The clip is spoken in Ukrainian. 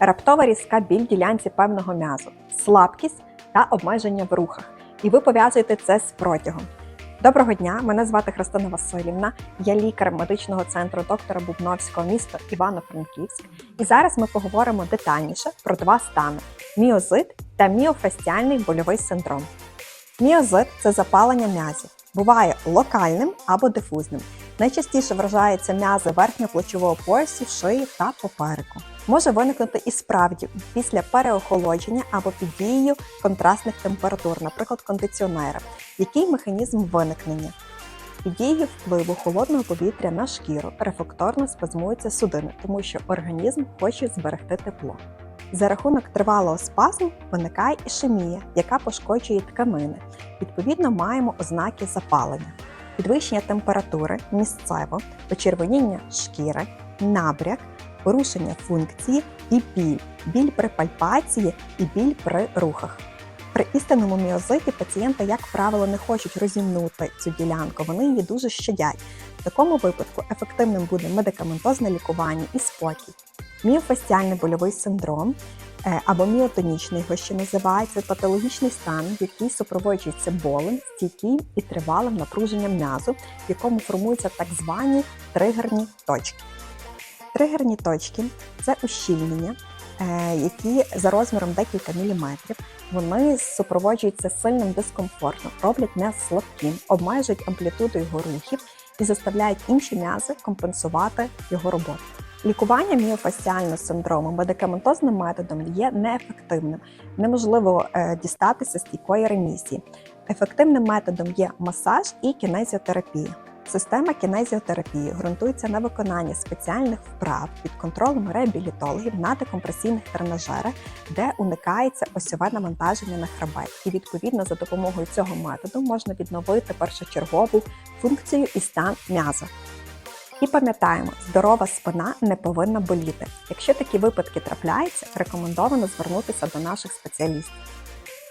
раптова різка біль ділянці певного м'язу, слабкість та обмеження в рухах. І ви пов'язуєте це з протягом. Доброго дня, мене звати Христина Васильівна. Я лікар медичного центру доктора Бубновського міста Івано-Франківськ. І зараз ми поговоримо детальніше про два стани: міозит та міофасціальний больовий синдром. Міозит це запалення м'язів. Буває локальним або дифузним. Найчастіше вражаються м'язи верхньоплечового поясу, шиї та попереку. Може виникнути і справді після переохолодження або під дією контрастних температур, наприклад, кондиціонера. Який механізм виникнення? Під дією впливу холодного повітря на шкіру рефлекторно спазмуються судини, тому що організм хоче зберегти тепло. За рахунок тривалого спазму виникає ішемія, яка пошкоджує тканини. Відповідно, маємо ознаки запалення, підвищення температури місцево, почервоніння шкіри, набряк, порушення функції і біль, біль при пальпації і біль при рухах. При істинному міозиті пацієнти, як правило, не хочуть розімнути цю ділянку, вони її дуже щадять. В такому випадку ефективним буде медикаментозне лікування і спокій. Міофасціальний больовий синдром е, або міотонічний, його ще називають, це патологічний стан, який супроводжується болем, стійким і тривалим напруженням м'язу, в якому формуються так звані тригерні точки. Тригерні точки це ущільнення, е, які за розміром декілька міліметрів. Вони супроводжуються сильним дискомфортом, роблять м'яз слабким, обмежують амплітуду його рухів і заставляють інші м'язи компенсувати його роботу. Лікування міофасціального синдрому медикаментозним методом є неефективним, неможливо е, дістатися стійкої ремісії. Ефективним методом є масаж і кінезіотерапія. Система кінезіотерапії ґрунтується на виконанні спеціальних вправ під контролем реабілітологів на декомпресійних тренажерах, де уникається осьове навантаження на хребет. І відповідно за допомогою цього методу можна відновити першочергову функцію і стан м'яза. І пам'ятаємо, здорова спина не повинна боліти. Якщо такі випадки трапляються, рекомендовано звернутися до наших спеціалістів.